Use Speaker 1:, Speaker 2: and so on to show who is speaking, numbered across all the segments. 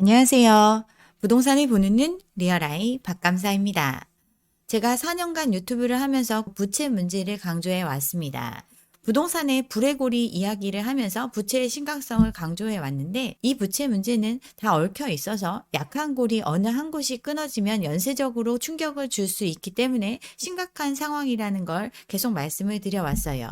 Speaker 1: 안녕하세요. 부동산을 보는 눈 리얼아이 박감사입니다. 제가 4년간 유튜브를 하면서 부채 문제를 강조해 왔습니다. 부동산의 불의고리 이야기를 하면서 부채의 심각성을 강조해 왔는데 이 부채 문제는 다 얽혀 있어서 약한 골이 어느 한 곳이 끊어지면 연쇄적으로 충격을 줄 수 있기 때문에 심각한 상황이라는 걸 계속 말씀을 드려왔어요.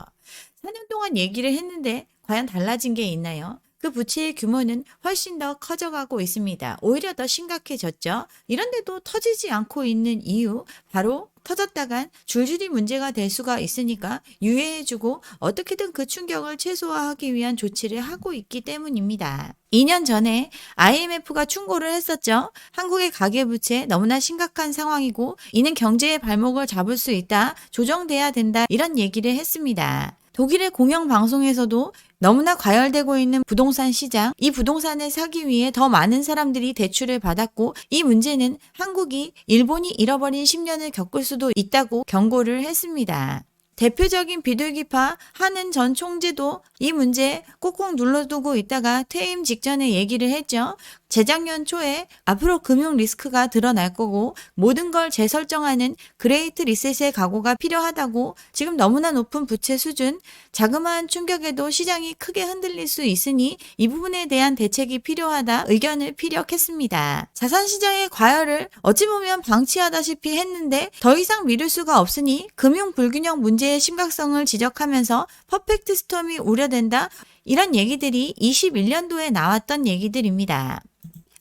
Speaker 1: 4년 동안 얘기를 했는데 과연 달라진 게 있나요? 그 부채의 규모는 훨씬 더 커져가고 있습니다. 오히려 더 심각해졌죠. 이런데도 터지지 않고 있는 이유, 바로 터졌다간 줄줄이 문제가 될 수가 있으니까 유예해주고 어떻게든 그 충격을 최소화하기 위한 조치를 하고 있기 때문입니다. 2년 전에 IMF가 충고를 했었죠. 한국의 가계부채 너무나 심각한 상황이고 이는 경제의 발목을 잡을 수 있다. 조정돼야 된다. 이런 얘기를 했습니다. 독일의 공영방송에서도 너무나 과열되고 있는 부동산 시장, 이 부동산을 사기 위해 더 많은 사람들이 대출을 받았고 이 문제는 한국이 일본이 잃어버린 10년을 겪을 수도 있다고 경고를 했습니다. 대표적인 비둘기파 하는 전 총재도 이 문제 꾹꾹 눌러두고 있다가 퇴임 직전에 얘기를 했죠. 재작년 초에 앞으로 금융 리스크가 드러날 거고 모든 걸 재설정하는 그레이트 리셋의 각오가 필요하다고 지금 너무나 높은 부채 수준, 자그마한 충격에도 시장이 크게 흔들릴 수 있으니 이 부분에 대한 대책이 필요하다 의견을 피력했습니다. 자산시장의 과열을 어찌 보면 방치하다시피 했는데 더 이상 미룰 수가 없으니 금융 불균형 문제 의 심각성을 지적하면서 퍼펙트 스톰이 우려된다. 이런 얘기들이 21년도에 나왔던 얘기들입니다.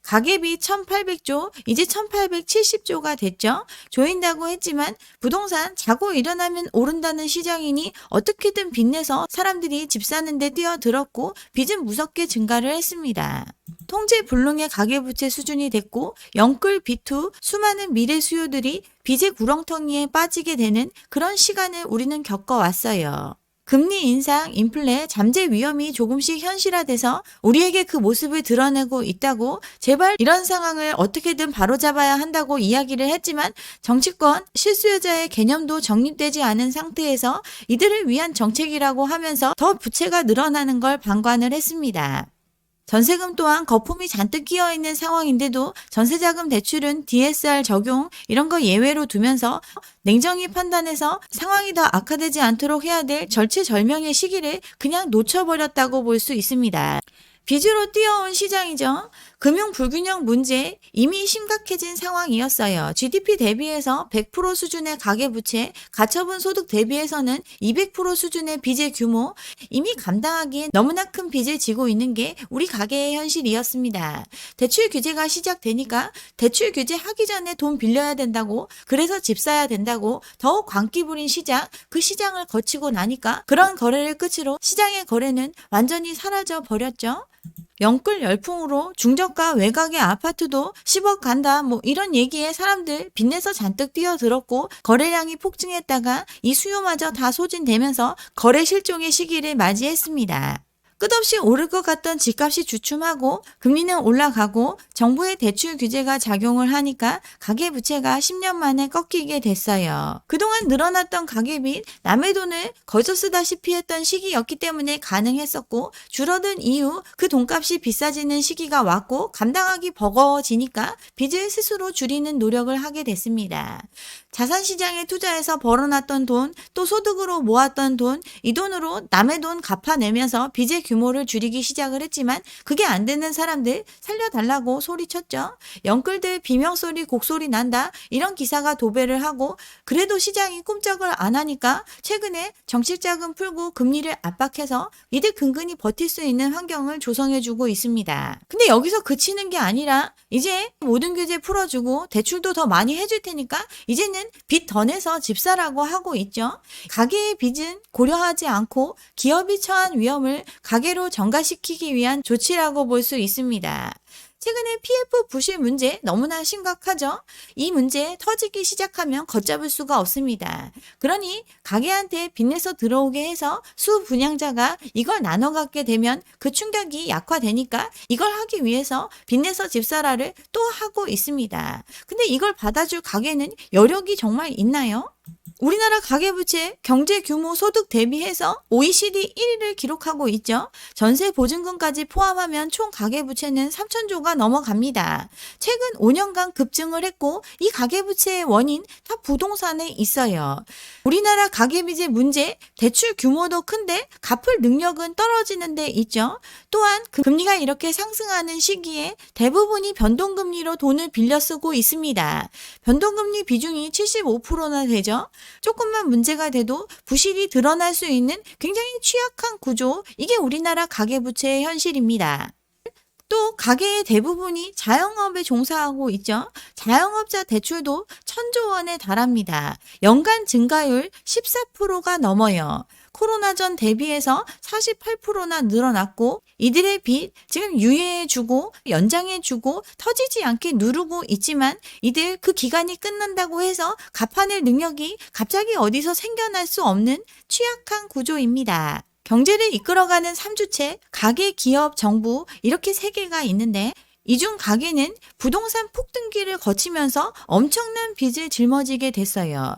Speaker 1: 가계비 1800조, 이제 1870조가 됐죠. 조인다고 했지만 부동산 자고 일어나면 오른다는 시장이니 어떻게든 빚내서 사람들이 집 사는데 뛰어들었고 빚은 무섭게 증가를 했습니다. 통제 불능의 가계부채 수준이 됐고 영끌 비투 수많은 미래 수요들이 빚의 구렁텅이에 빠지게 되는 그런 시간을 우리는 겪어왔어요. 금리 인상, 인플레, 잠재 위험이 조금씩 현실화돼서 우리에게 그 모습을 드러내고 있다고 제발 이런 상황을 어떻게든 바로잡아야 한다고 이야기를 했지만 정치권, 실수요자의 개념도 정립되지 않은 상태에서 이들을 위한 정책이라고 하면서 더 부채가 늘어나는 걸 방관을 했습니다. 전세금 또한 거품이 잔뜩 끼어 있는 상황인데도 전세자금 대출은 DSR 적용 이런 거 예외로 두면서 냉정히 판단해서 상황이 더 악화되지 않도록 해야 될 절체절명의 시기를 그냥 놓쳐버렸다고 볼 수 있습니다. 빚으로 뛰어온 시장이죠. 금융 불균형 문제 이미 심각해진 상황이었어요. GDP 대비해서 100% 수준의 가계 부채, 가처분 소득 대비해서는 200% 수준의 빚의 규모 이미 감당하기에 너무나 큰 빚을 지고 있는 게 우리 가계의 현실이었습니다. 대출 규제가 시작되니까 대출 규제 하기 전에 돈 빌려야 된다고 그래서 집 사야 된다고 더욱 광기 부린 시장 그 시장을 거치고 나니까 그런 거래를 끝으로 시장의 거래는 완전히 사라져 버렸죠. 영끌 열풍으로 중저가 외곽의 아파트도 10억 간다 뭐 이런 얘기에 사람들 빚내서 잔뜩 뛰어들었고 거래량이 폭증했다가 이 수요마저 다 소진되면서 거래 실종의 시기를 맞이했습니다. 끝없이 오를 것 같던 집값이 주춤하고 금리는 올라가고 정부의 대출 규제가 작용을 하니까 가계 부채가 10년 만에 꺾이게 됐어요. 그동안 늘어났던 가계빚, 남의 돈을 거저 쓰다시피 했던 시기였기 때문에 가능했었고 줄어든 이후 그 돈값이 비싸지는 시기가 왔고 감당하기 버거워지니까 빚을 스스로 줄이는 노력을 하게 됐습니다. 자산 시장에 투자해서 벌어놨던 돈, 또 소득으로 모았던 돈, 이 돈으로 남의 돈 갚아내면서 빚의 규모를 줄이기 시작을 했지만 그게 안 되는 사람들 살려달라고 소리쳤죠. 영끌들 비명소리, 곡소리 난다. 이런 기사가 도배를 하고 그래도 시장이 꿈쩍을 안 하니까 최근에 정책자금 풀고 금리를 압박해서 이들 근근히 버틸 수 있는 환경을 조성해주고 있습니다. 근데 여기서 그치는 게 아니라 이제 모든 규제 풀어주고 대출도 더 많이 해줄 테니까 이제는 빚 더 내서 집 사라고 하고 있죠. 가계의 빚은 고려하지 않고 기업이 처한 위험을 가계로 전가시키기 위한 조치라고 볼 수 있습니다. 최근에 PF 부실 문제 너무나 심각하죠? 이 문제 터지기 시작하면 걷잡을 수가 없습니다. 그러니 가게한테 빚내서 들어오게 해서 수 분양자가 이걸 나눠 갖게 되면 그 충격이 약화되니까 이걸 하기 위해서 빚내서 집사라를 또 하고 있습니다. 근데 이걸 받아줄 가게는 여력이 정말 있나요? 우리나라 가계부채 경제 규모 소득 대비해서 OECD 1위를 기록하고 있죠. 전세 보증금까지 포함하면 총 가계부채는 3천조가 넘어갑니다. 최근 5년간 급증을 했고 이 가계부채의 원인 다 부동산에 있어요. 우리나라 가계비제 문제 대출 규모도 큰데 갚을 능력은 떨어지는 데 있죠. 또한 그 금리가 이렇게 상승하는 시기에 대부분이 변동금리로 돈을 빌려 쓰고 있습니다. 변동금리 비중이 75%나 되죠. 조금만 문제가 돼도 부실이 드러날 수 있는 굉장히 취약한 구조, 이게 우리나라 가계부채의 현실입니다. 또 가계의 대부분이 자영업에 종사하고 있죠. 자영업자 대출도 천조 원에 달합니다. 연간 증가율 14%가 넘어요. 코로나 전 대비해서 48%나 늘어났고 이들의 빚 지금 유예해주고 연장해주고 터지지 않게 누르고 있지만 이들 그 기간이 끝난다고 해서 갚아낼 능력이 갑자기 어디서 생겨날 수 없는 취약한 구조입니다. 경제를 이끌어가는 3주체, 가계, 기업, 정부 이렇게 세 개가 있는데 이 중 가계는 부동산 폭등기를 거치면서 엄청난 빚을 짊어지게 됐어요.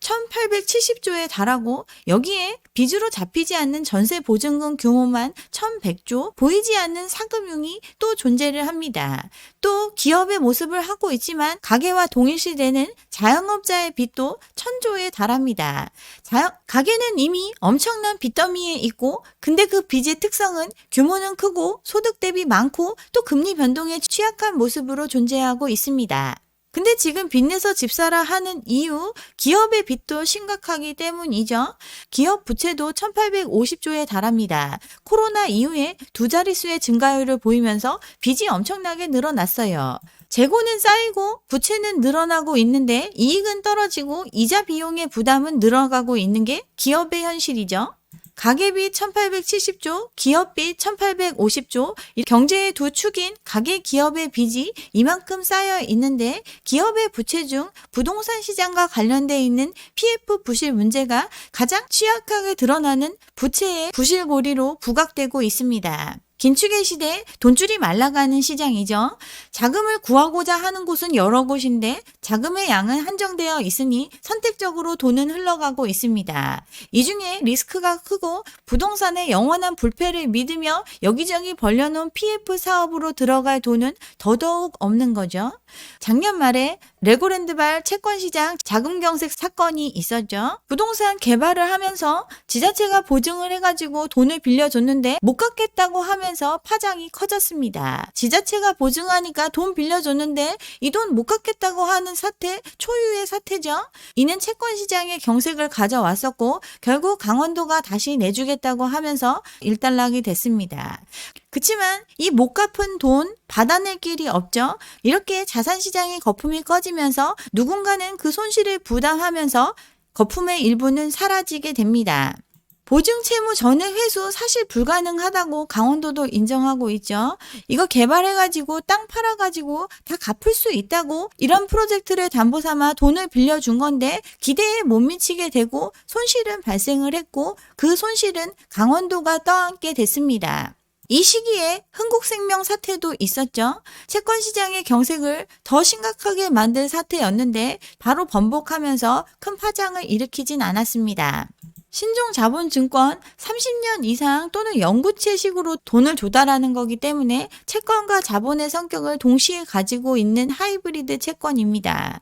Speaker 1: 1870조에 달하고 여기에 빚으로 잡히지 않는 전세 보증금 규모만 1100조, 보이지 않는 상금융이 또 존재를 합니다. 또 기업의 모습을 하고 있지만 가계와 동일시되는 자영업자의 빚도 1000조에 달합니다. 자영, 가계는 이미 엄청난 빚더미에 있고 근데 그 빚의 특성은 규모는 크고 소득 대비 많고 또 금리 변동에 취약한 모습으로 존재하고 있습니다. 근데 지금 빚내서 집사라 하는 이유, 기업의 빚도 심각하기 때문이죠. 기업 부채도 1850조에 달합니다. 코로나 이후에 두 자릿수의 증가율을 보이면서 빚이 엄청나게 늘어났어요. 재고는 쌓이고 부채는 늘어나고 있는데 이익은 떨어지고 이자 비용의 부담은 늘어가고 있는 게 기업의 현실이죠. 가계비 1870조, 기업비 1850조, 이 경제의 두 축인 가계 기업의 빚이 이만큼 쌓여 있는데 기업의 부채 중 부동산 시장과 관련돼 있는 PF 부실 문제가 가장 취약하게 드러나는 부채의 부실고리로 부각되고 있습니다. 긴축의 시대 돈줄이 말라가는 시장이죠. 자금을 구하고자 하는 곳은 여러 곳인데 자금의 양은 한정되어 있으니 선택적으로 돈은 흘러가고 있습니다. 이 중에 리스크가 크고 부동산의 영원한 불패를 믿으며 여기저기 벌려놓은 PF 사업으로 들어갈 돈은 더더욱 없는 거죠. 작년 말에 레고랜드발 채권시장 자금경색 사건이 있었죠. 부동산 개발을 하면서 지자체가 보증을 해가지고 돈을 빌려줬는데 못 갚겠다고 하면서 파장이 커졌습니다. 지자체가 보증하니까 돈 빌려줬는데 이 돈 못 갚겠다고 하는 사태, 초유의 사태죠. 이는 채권시장의 경색을 가져왔었고 결국 강원도가 다시 내주겠다고 하면서 일단락이 됐습니다. 그치만 이 못 갚은 돈 받아낼 길이 없죠. 이렇게 자산시장의 거품이 꺼지면서 누군가는 그 손실을 부담하면서 거품의 일부는 사라지게 됩니다. 보증 채무 전액 회수 사실 불가능하다고 강원도도 인정하고 있죠. 이거 개발해가지고 땅 팔아가지고 다 갚을 수 있다고 이런 프로젝트를 담보 삼아 돈을 빌려준 건데 기대에 못 미치게 되고 손실은 발생을 했고 그 손실은 강원도가 떠안게 됐습니다. 이 시기에 흥국생명 사태도 있었죠. 채권 시장의 경색을 더 심각하게 만들 사태였는데 바로 번복하면서 큰 파장을 일으키진 않았습니다. 신종 자본증권 30년 이상 또는 영구채식으로 돈을 조달하는 거기 때문에 채권과 자본의 성격을 동시에 가지고 있는 하이브리드 채권입니다.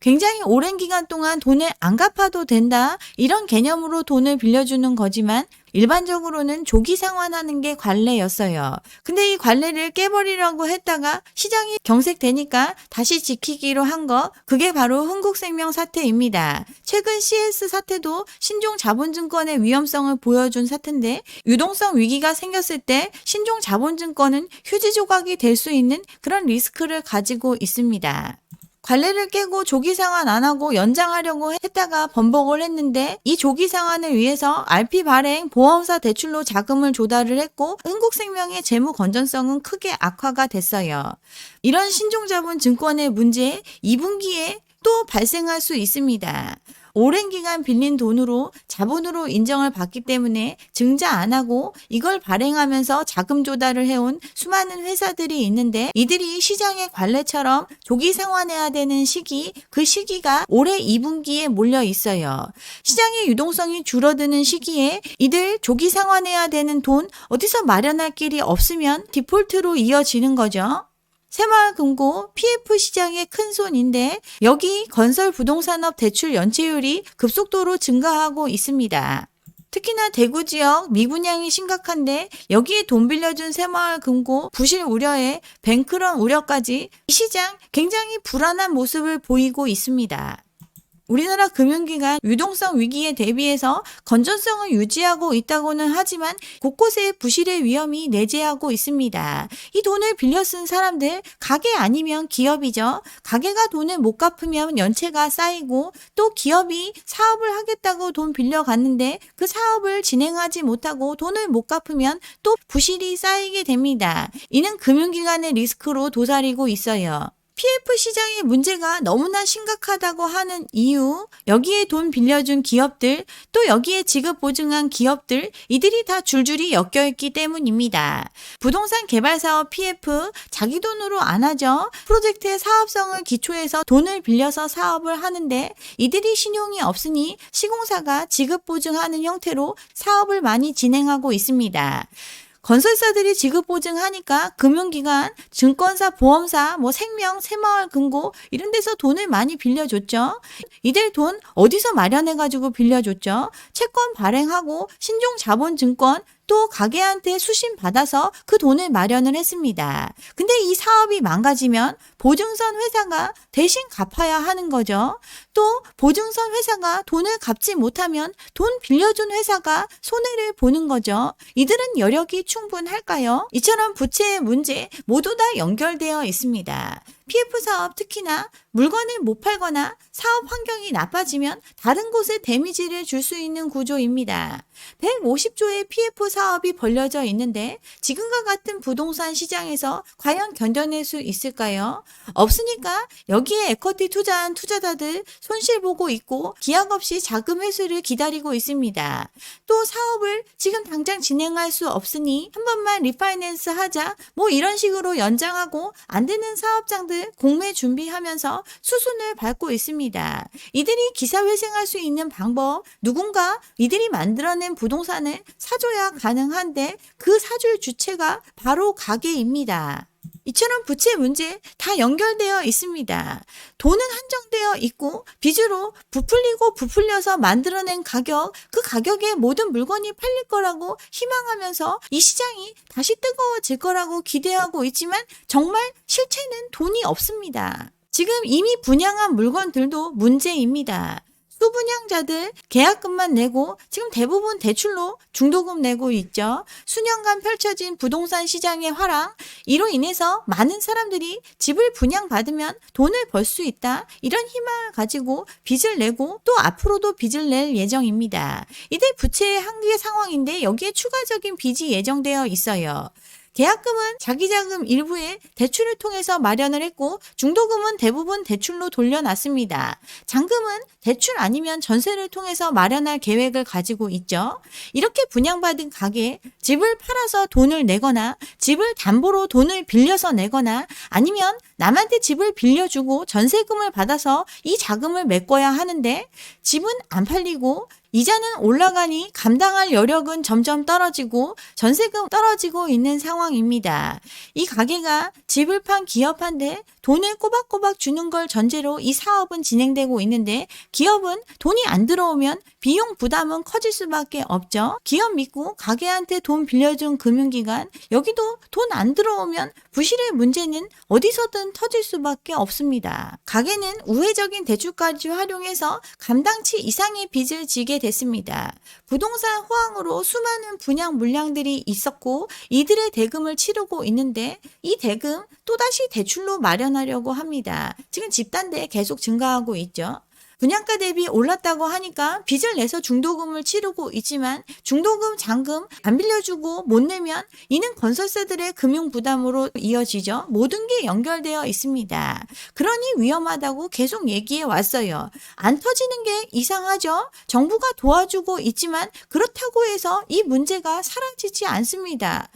Speaker 1: 굉장히 오랜 기간 동안 돈을 안 갚아도 된다. 이런 개념으로 돈을 빌려주는 거지만 일반적으로는 조기 상환하는 게 관례였어요. 근데 이 관례를 깨버리려고 했다가 시장이 경색되니까 다시 지키기로 한 거, 그게 바로 흥국생명 사태입니다. 최근 CS 사태도 신종 자본증권의 위험성을 보여준 사태인데 유동성 위기가 생겼을 때 신종 자본증권은 휴지 조각이 될 수 있는 그런 리스크를 가지고 있습니다. 관례를 깨고 조기 상환 안 하고 연장하려고 했다가 번복을 했는데 이 조기 상환을 위해서 RP 발행 보험사 대출로 자금을 조달을 했고 흥국생명의 재무 건전성은 크게 악화가 됐어요. 이런 신종자본 증권의 문제 2분기에 또 발생할 수 있습니다. 오랜 기간 빌린 돈으로 자본으로 인정을 받기 때문에 증자 안 하고 이걸 발행하면서 자금 조달을 해온 수많은 회사들이 있는데 이들이 시장의 관례처럼 조기 상환해야 되는 시기 그 시기가 올해 2분기에 몰려 있어요. 시장의 유동성이 줄어드는 시기에 이들 조기 상환해야 되는 돈 어디서 마련할 길이 없으면 디폴트로 이어지는 거죠. 새마을금고 PF 시장의 큰 손인데 여기 건설 부동산업 대출 연체율이 급속도로 증가하고 있습니다. 특히나 대구 지역 미분양이 심각한데 여기에 돈 빌려준 새마을 금고 부실 우려에 뱅크런 우려까지 이 시장 굉장히 불안한 모습을 보이고 있습니다. 우리나라 금융기관 유동성 위기에 대비해서 건전성을 유지하고 있다고는 하지만 곳곳에 부실의 위험이 내재하고 있습니다. 이 돈을 빌려 쓴 사람들 가게 아니면 기업이죠. 가게가 돈을 못 갚으면 연체가 쌓이고 또 기업이 사업을 하겠다고 돈 빌려 갔는데 그 사업을 진행하지 못하고 돈을 못 갚으면 또 부실이 쌓이게 됩니다. 이는 금융기관의 리스크로 도사리고 있어요. PF 시장의 문제가 너무나 심각하다고 하는 이유, 여기에 돈 빌려준 기업들, 또 여기에 지급 보증한 기업들, 이들이 다 줄줄이 엮여있기 때문입니다. 부동산 개발 사업 PF, 자기 돈으로 안 하죠. 프로젝트의 사업성을 기초해서 돈을 빌려서 사업을 하는데, 이들이 신용이 없으니 시공사가 지급 보증하는 형태로 사업을 많이 진행하고 있습니다. 건설사들이 지급 보증하니까 금융기관, 증권사, 보험사, 뭐 생명, 새마을 금고 이런 데서 돈을 많이 빌려줬죠. 이들 돈 어디서 마련해 가지고 빌려줬죠. 채권 발행하고 신종 자본 증권 또 가게한테 수신 받아서 그 돈을 마련을 했습니다. 근데 이 사업이 망가지면 보증선 회사가 대신 갚아야 하는 거죠. 또 보증선 회사가 돈을 갚지 못하면 돈 빌려준 회사가 손해를 보는 거죠. 이들은 여력이 충분할까요? 이처럼 부채의 문제 모두 다 연결되어 있습니다. PF 사업 특히나 물건을 못 팔거나 사업 환경이 나빠지면 다른 곳에 데미지를 줄 수 있는 구조입니다. 150조의 PF 사업이 벌려져 있는데 지금과 같은 부동산 시장에서 과연 견뎌낼 수 있을까요? 없으니까 여기에 에쿼티 투자한 투자자들 손실 보고 있고 기약 없이 자금 회수를 기다리고 있습니다. 또 사업을 지금 당장 진행할 수 없으니 한 번만 리파이낸스 하자 뭐 이런 식으로 연장하고 안 되는 사업장들 공매 준비하면서 수순을 밟고 있습니다. 이들이 기사회생할 수 있는 방법 누군가 이들이 만들어낸 부동산을 사줘야 가능한데 그 사줄 주체가 바로 가게입니다. 이처럼 부채 문제 다 연결되어 있습니다. 돈은 한정되어 있고 빚으로 부풀리고 부풀려서 만들어낸 가격, 그 가격에 모든 물건이 팔릴 거라고 희망하면서 이 시장이 다시 뜨거워질 거라고 기대하고 있지만 정말 실체는 돈이 없습니다. 지금 이미 분양한 물건들도 문제입니다. 수분양자들 계약금만 내고 지금 대부분 대출로 중도금 내고 있죠. 수년간 펼쳐진 부동산 시장의 화랑 이로 인해서 많은 사람들이 집을 분양받으면 돈을 벌 수 있다. 이런 희망을 가지고 빚을 내고 또 앞으로도 빚을 낼 예정입니다. 이들 부채의 한계 상황인데 여기에 추가적인 빚이 예정되어 있어요. 계약금은 자기 자금 일부에 대출을 통해서 마련을 했고 중도금은 대부분 대출로 돌려놨습니다. 잔금은 대출 아니면 전세를 통해서 마련할 계획을 가지고 있죠. 이렇게 분양받은 가게 집을 팔아서 돈을 내거나 집을 담보로 돈을 빌려서 내거나 아니면 남한테 집을 빌려주고 전세금을 받아서 이 자금을 메꿔야 하는데 집은 안 팔리고 이자는 올라가니 감당할 여력은 점점 떨어지고 전세금 떨어지고 있는 상황입니다. 이 가게가 집을 판 기업한테 돈을 꼬박꼬박 주는 걸 전제로 이 사업은 진행되고 있는데 기업은 돈이 안 들어오면 비용 부담은 커질 수밖에 없죠. 기업 믿고 가게한테 돈 빌려준 금융기관 여기도 돈 안 들어오면 부실의 문제는 어디서든 터질 수밖에 없습니다. 가게는 우회적인 대출까지 활용해서 감당치 이상의 빚을 지게 됐습니다. 부동산 호황으로 수많은 분양 물량들이 있었고 이들의 대금을 치르고 있는데 이 대금 또다시 대출로 마련하려고 합니다. 지금 집단대 계속 증가하고 있죠. 분양가 대비 올랐다고 하니까 빚을 내서 중도금을 치르고 있지만 중도금, 잔금 안 빌려주고 못 내면 이는 건설사들의 금융 부담으로 이어지죠. 모든 게 연결되어 있습니다. 그러니 위험하다고 계속 얘기해 왔어요. 안 터지는 게 이상하죠? 정부가 도와주고 있지만 그렇다고 해서 이 문제가 사라지지 않습니다.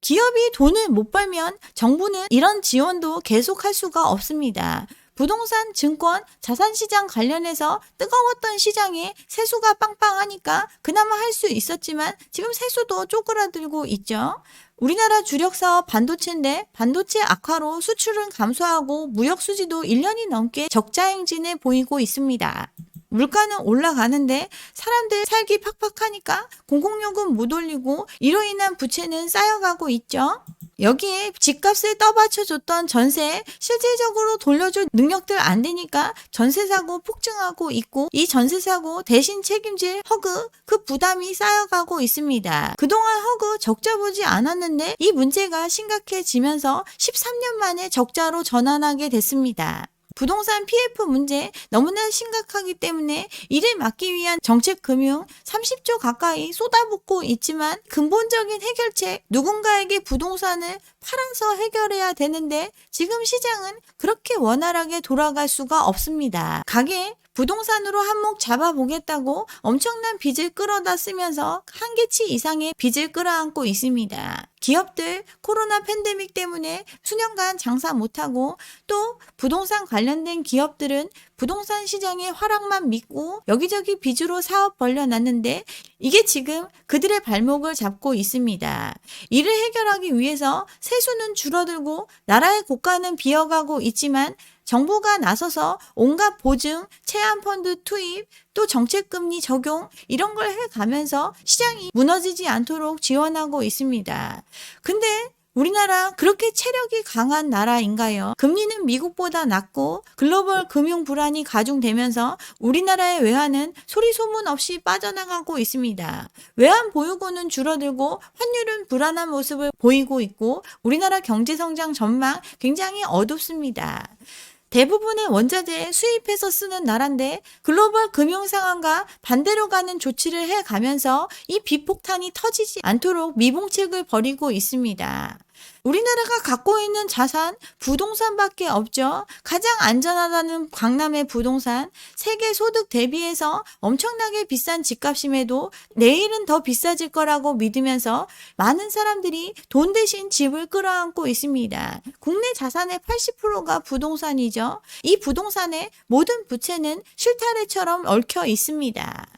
Speaker 1: 기업이 돈을 못 벌면 정부는 이런 지원도 계속할 수가 없습니다. 부동산, 증권, 자산 시장 관련해서 뜨거웠던 시장에 세수가 빵빵하니까 그나마 할 수 있었지만 지금 세수도 쪼그라들고 있죠. 우리나라 주력 사업 반도체인데 반도체 악화로 수출은 감소하고 무역 수지도 1년이 넘게 적자 행진에 보이고 있습니다. 물가는 올라가는데 사람들 살기 팍팍하니까 공공요금 못 올리고 이로 인한 부채는 쌓여가고 있죠. 여기에 집값을 떠받쳐줬던 전세 실질적으로 돌려줄 능력들 안 되니까 전세 사고 폭증하고 있고 이 전세 사고 대신 책임질 허그 그 부담이 쌓여가고 있습니다. 그동안 허그 적자 보지 않았는데 이 문제가 심각해지면서 13년 만에 적자로 전환하게 됐습니다. 부동산 PF 문제 너무나 심각하기 때문에 이를 막기 위한 정책 금융 30조 가까이 쏟아붓고 있지만 근본적인 해결책 누군가에게 부동산을 팔아서 해결해야 되는데 지금 시장은 그렇게 원활하게 돌아갈 수가 없습니다. 가게 부동산으로 한몫 잡아보겠다고 엄청난 빚을 끌어다 쓰면서 한계치 이상의 빚을 끌어안고 있습니다. 기업들 코로나 팬데믹 때문에 수년간 장사 못하고 또 부동산 관련된 기업들은 부동산 시장의 화락만 믿고 여기저기 빚으로 사업 벌려놨는데 이게 지금 그들의 발목을 잡고 있습니다. 이를 해결하기 위해서 세수는 줄어들고 나라의 고가는 비어가고 있지만 정부가 나서서 온갖 보증, 체한 펀드 투입, 또 정책금리 적용 이런 걸 해가면서 시장이 무너지지 않도록 지원하고 있습니다. 근데 우리나라 그렇게 체력이 강한 나라인가요? 금리는 미국보다 낮고 글로벌 금융 불안이 가중되면서 우리나라의 외환은 소리 소문 없이 빠져나가고 있습니다. 외환 보유고는 줄어들고 환율은 불안한 모습을 보이고 있고 우리나라 경제 성장 전망 굉장히 어둡습니다. 대부분의 원자재 수입해서 쓰는 나라인데 글로벌 금융 상황과 반대로 가는 조치를 해 가면서 이 비폭탄이 터지지 않도록 미봉책을 벌이고 있습니다. 우리나라가 갖고 있는 자산 부동산밖에 없죠. 가장 안전하다는 강남의 부동산 세계 소득 대비해서 엄청나게 비싼 집값임에도 내일은 더 비싸질 거라고 믿으면서 많은 사람들이 돈 대신 집을 끌어안고 있습니다. 국내 자산의 80%가 부동산이죠. 이 부동산의 모든 부채는 실타래처럼 얽혀 있습니다.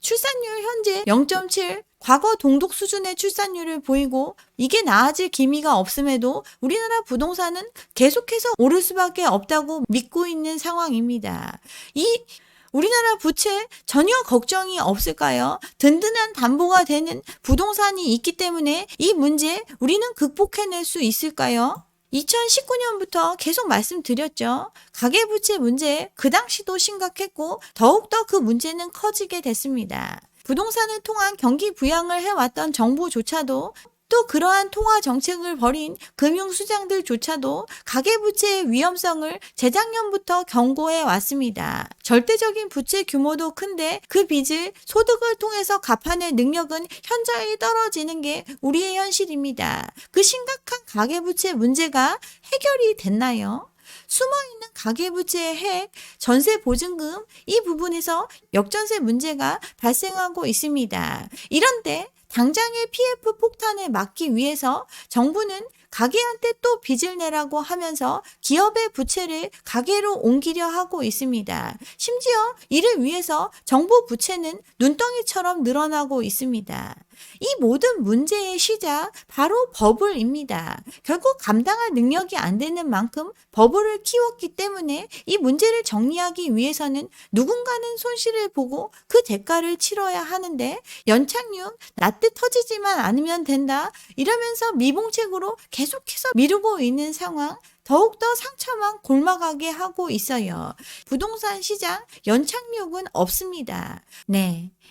Speaker 1: 출산율 현재 0.7, 과거 동독 수준의 출산율을 보이고 이게 나아질 기미가 없음에도 우리나라 부동산은 계속해서 오를 수밖에 없다고 믿고 있는 상황입니다. 이 우리나라 부채 전혀 걱정이 없을까요? 든든한 담보가 되는 부동산이 있기 때문에 이 문제 우리는 극복해낼 수 있을까요? 2019년부터 계속 말씀드렸죠. 가계부채 문제 그 당시도 심각했고 더욱더 그 문제는 커지게 됐습니다. 부동산을 통한 경기 부양을 해왔던 정부조차도 또 그러한 통화 정책을 벌인 금융수장들조차도 가계부채의 위험성을 재작년부터 경고해 왔습니다. 절대적인 부채 규모도 큰데 그 빚을 소득을 통해서 갚아낼 능력은 현저히 떨어지는 게 우리의 현실입니다. 그 심각한 가계부채 문제가 해결이 됐나요? 숨어있는 가계부채의 핵, 전세 보증금 이 부분에서 역전세 문제가 발생하고 있습니다. 이런데 당장의 PF 폭탄을 막기 위해서 정부는 가게한테 또 빚을 내라고 하면서 기업의 부채를 가게로 옮기려 하고 있습니다. 심지어 이를 위해서 정부 부채는 눈덩이처럼 늘어나고 있습니다. 이 모든 문제의 시작 바로 버블입니다. 결국 감당할 능력이 안 되는 만큼 버블을 키웠기 때문에 이 문제를 정리하기 위해서는 누군가는 손실을 보고 그 대가를 치러야 하는데 연착륙 나때 터지지만 않으면 된다 이러면서 미봉책으로 계속해서 미루고 있는 상황 더욱더 상처만 골마가게 하고 있어요. 부동산 시장 연착륙은 없습니다. 네.